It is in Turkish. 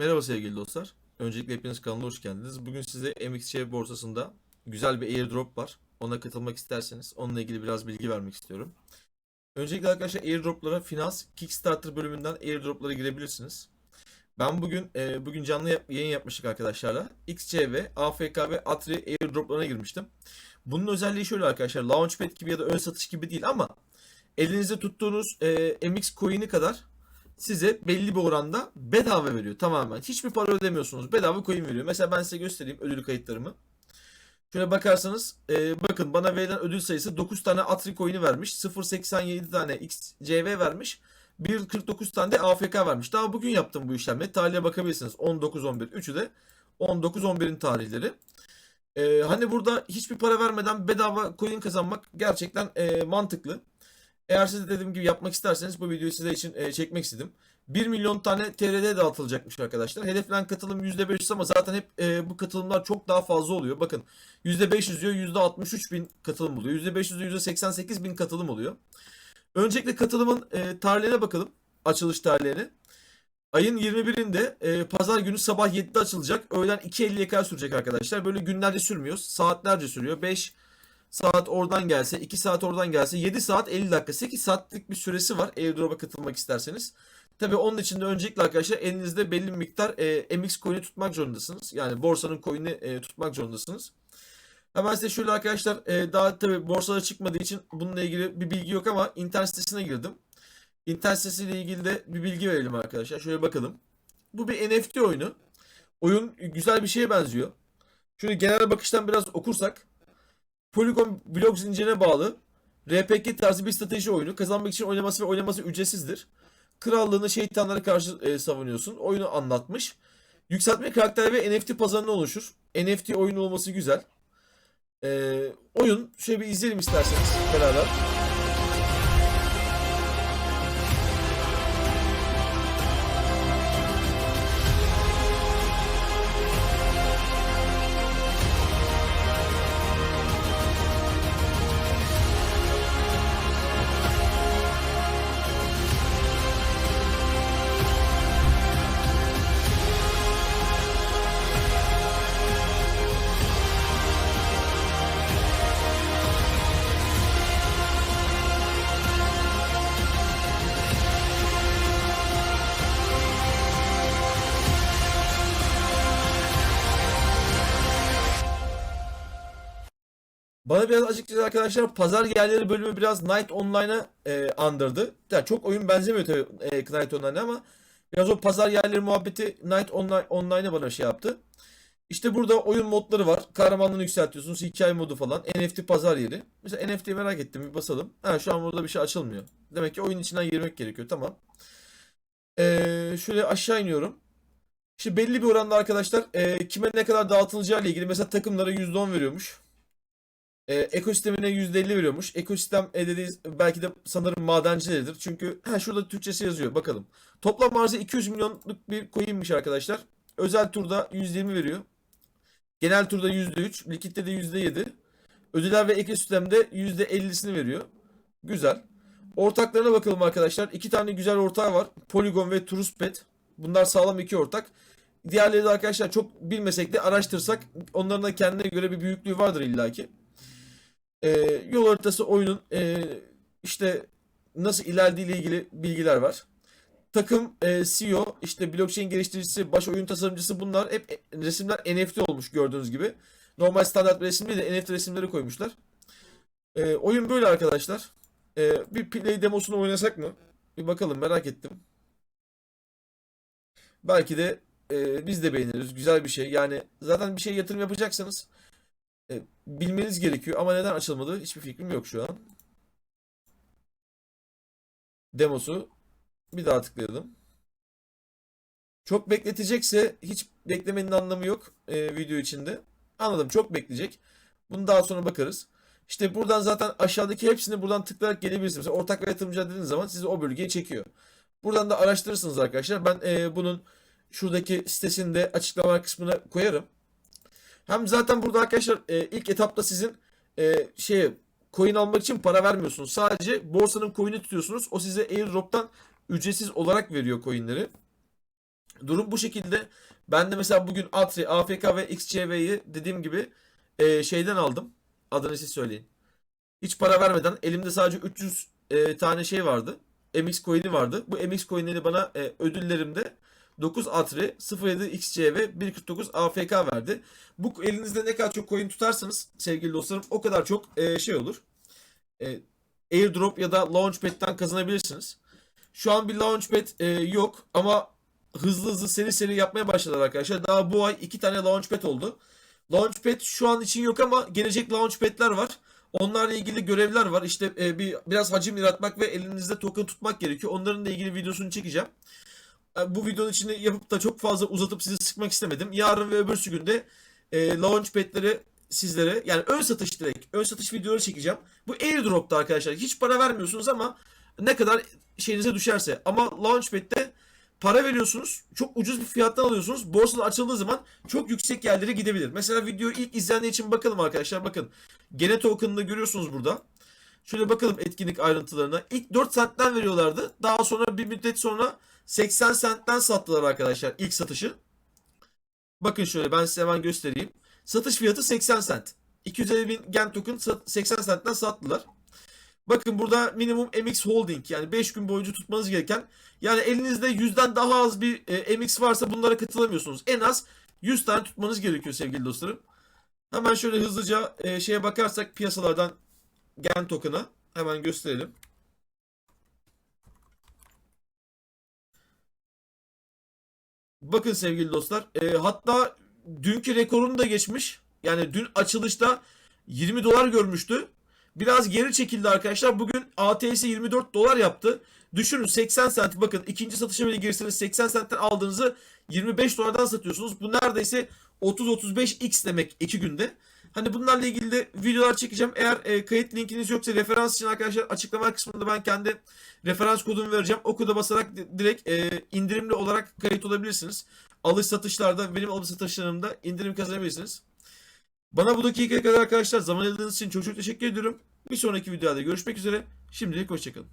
Merhaba sevgili dostlar. Öncelikle hepiniz kanalına hoş geldiniz. Bugün size MXC borsasında güzel bir airdrop var. Ona katılmak isterseniz onunla ilgili biraz bilgi vermek istiyorum. Öncelikle arkadaşlar airdroplara finans Kickstarter bölümünden airdroplara girebilirsiniz. Ben bugün e, bugün canlı yap- yayın yapmıştık arkadaşlarla. XCV, AFK ve Atri airdroplarına girmiştim. Bunun özelliği şöyle arkadaşlar. Launchpad gibi ya da ön satış gibi değil ama elinizde tuttuğunuz e, MX coin'i kadar size belli bir oranda bedava veriyor tamamen. Hiçbir para ödemiyorsunuz. Bedava coin veriyor. Mesela ben size göstereyim ödül kayıtlarımı. Şöyle bakarsanız e, bakın bana verilen ödül sayısı 9 tane Atri coin'i vermiş. 0.87 tane XCV vermiş. 1.49 tane de AFK vermiş. Daha bugün yaptım bu işlemleri. Tarihe bakabilirsiniz. 19-11. Üçü de 19-11'in tarihleri. E, hani burada hiçbir para vermeden bedava coin kazanmak gerçekten e, mantıklı. Eğer siz de dediğim gibi yapmak isterseniz bu videoyu sizler için e, çekmek istedim. 1 milyon tane TRD dağıtılacakmış arkadaşlar. Hedeflenen katılım %500 ama zaten hep e, bu katılımlar çok daha fazla oluyor. Bakın %500 diyor %63 bin katılım oluyor. %500 diyor %88 bin katılım oluyor. Öncelikle katılımın e, tarihlerine bakalım. Açılış tarihlerine. Ayın 21'inde e, pazar günü sabah 7'de açılacak. Öğlen 2.50'ye kadar sürecek arkadaşlar. Böyle günlerce sürmüyor. Saatlerce sürüyor. 5 saat oradan gelse, 2 saat oradan gelse, 7 saat 50 dakika, 8 saatlik bir süresi var airdrop'a katılmak isterseniz. Tabi onun için de öncelikle arkadaşlar elinizde belli bir miktar e, MX coin'i tutmak zorundasınız. Yani borsanın coin'i e, tutmak zorundasınız. Hemen size şöyle arkadaşlar e, daha tabi borsada çıkmadığı için bununla ilgili bir bilgi yok ama internet sitesine girdim. İnternet sitesiyle ilgili de bir bilgi verelim arkadaşlar. Şöyle bakalım. Bu bir NFT oyunu. Oyun güzel bir şeye benziyor. Şöyle genel bakıştan biraz okursak Polygon blok zincirine bağlı RPG tarzı bir strateji oyunu. Kazanmak için oynaması ve oynaması ücretsizdir. Krallığını şeytanlara karşı e, savunuyorsun. Oyunu anlatmış. Yükseltme karakteri ve NFT pazarına oluşur. NFT oyunu olması güzel. E, oyun şöyle bir izleyelim isterseniz beraber. Bana biraz açıkçası arkadaşlar pazar yerleri bölümü biraz Night Online'a e, andırdı. Yani çok oyun benzemiyor tabii e, Night Online'a ama biraz o pazar yerleri muhabbeti Night Online Online'a bana şey yaptı. İşte burada oyun modları var. Kahramanlığını yükseltiyorsunuz. Hikaye modu falan. NFT pazar yeri. Mesela NFT'yi merak ettim. Bir basalım. Ha şu an burada bir şey açılmıyor. Demek ki oyun içinden girmek gerekiyor. Tamam. Ee, şöyle aşağı iniyorum. İşte belli bir oranda arkadaşlar e, kime ne kadar dağıtılacağı ile ilgili mesela takımlara %10 veriyormuş. E, ekosistemine %50 veriyormuş. Ekosistem e, dediği belki de sanırım madencileridir. Çünkü ha, şurada Türkçesi yazıyor. Bakalım. Toplam arzı 200 milyonluk bir coinmiş arkadaşlar. Özel turda %20 veriyor. Genel turda %3. Likitte de %7. Ödüller ve ekosistemde %50'sini veriyor. Güzel. Ortaklarına bakalım arkadaşlar. İki tane güzel ortağı var. Polygon ve Truspet. Bunlar sağlam iki ortak. Diğerleri de arkadaşlar çok bilmesek de araştırsak onların da kendine göre bir büyüklüğü vardır illaki. Ee, yol haritası oyunun e, işte nasıl ilerlediği ile ilgili bilgiler var. Takım e, CEO, işte blockchain geliştiricisi, baş oyun tasarımcısı bunlar hep e, resimler NFT olmuş gördüğünüz gibi. Normal standart resim değil de NFT resimleri koymuşlar. E, oyun böyle arkadaşlar. E, bir play demosunu oynasak mı? Bir bakalım merak ettim. Belki de e, biz de beğeniriz. Güzel bir şey. Yani zaten bir şey yatırım yapacaksanız e, bilmeniz gerekiyor. Ama neden açılmadı? Hiçbir fikrim yok şu an. Demosu. Bir daha tıklayalım. Çok bekletecekse hiç beklemenin anlamı yok e, video içinde. Anladım. Çok bekleyecek. Bunu daha sonra bakarız. İşte buradan zaten aşağıdaki hepsini buradan tıklayarak gelebilirsiniz. Mesela ortak ve yatırımcı dediğiniz zaman sizi o bölgeye çekiyor. Buradan da araştırırsınız arkadaşlar. Ben e, bunun şuradaki sitesinde açıklama kısmına koyarım. Hem zaten burada arkadaşlar e, ilk etapta sizin e, şeye coin almak için para vermiyorsunuz. Sadece borsanın coin'i tutuyorsunuz. O size airdrop'tan ücretsiz olarak veriyor coin'leri. Durum bu şekilde. Ben de mesela bugün Atri, AFK ve XCV'yi dediğim gibi e, şeyden aldım. Adını siz söyleyin. Hiç para vermeden elimde sadece 300 e, tane şey vardı. MX coin'i vardı. Bu MX coin'leri bana e, ödüllerimde 9 Atri, 07 XC ve 1.49 AFK verdi. Bu elinizde ne kadar çok coin tutarsanız sevgili dostlarım o kadar çok e, şey olur. E, airdrop ya da launchpad'den kazanabilirsiniz. Şu an bir launchpad e, yok ama hızlı hızlı seri seri yapmaya başladılar arkadaşlar. Daha bu ay iki tane launchpad oldu. Launchpad şu an için yok ama gelecek launchpad'ler var. Onlarla ilgili görevler var. İşte e, bir biraz hacim yaratmak ve elinizde token tutmak gerekiyor. Onların da ilgili videosunu çekeceğim. E, Bu videonun içinde yapıp da çok fazla uzatıp sizi sıkmak istemedim. Yarın ve öbürsü günde e, launchpad'leri sizlere yani ön satış direkt ön satış videoları çekeceğim. Bu airdrop'ta arkadaşlar. Hiç para vermiyorsunuz ama ne kadar şeyinize düşerse. Ama launchpad'de para veriyorsunuz. Çok ucuz bir fiyattan alıyorsunuz. Borsada açıldığı zaman çok yüksek yerlere gidebilir. Mesela videoyu ilk izleyenler için bakalım arkadaşlar. Bakın. Gene token'ını görüyorsunuz burada. Şöyle bakalım etkinlik ayrıntılarına. İlk 4 centten veriyorlardı. Daha sonra bir müddet sonra 80 centten sattılar arkadaşlar ilk satışı. Bakın şöyle ben size hemen göstereyim. Satış fiyatı 80 cent. 250 bin gen token sat- 80 centten sattılar. Bakın burada minimum MX holding yani 5 gün boyunca tutmanız gereken yani elinizde 100'den daha az bir e, MX varsa bunlara katılamıyorsunuz. En az 100 tane tutmanız gerekiyor sevgili dostlarım. Hemen şöyle hızlıca e, şeye bakarsak piyasalardan gen token'a hemen gösterelim. Bakın sevgili dostlar. e, hatta dünkü rekorunu da geçmiş. Yani dün açılışta 20 dolar görmüştü. Biraz geri çekildi arkadaşlar. Bugün ATS 24 dolar yaptı. Düşünün 80 cent bakın ikinci satışa bile girseniz 80 centten aldığınızı 25 dolardan satıyorsunuz. Bu neredeyse 30-35x demek 2 günde. Hani bunlarla ilgili de videolar çekeceğim. Eğer e, kayıt linkiniz yoksa referans için arkadaşlar açıklama kısmında ben kendi referans kodumu vereceğim. O koda basarak di- direkt e, indirimli olarak kayıt olabilirsiniz. Alış satışlarda benim alış satışlarımda indirim kazanabilirsiniz. Bana bu dakikaya kadar arkadaşlar zaman ayırdığınız için çok çok teşekkür ediyorum. Bir sonraki videoda görüşmek üzere. Şimdilik hoşçakalın.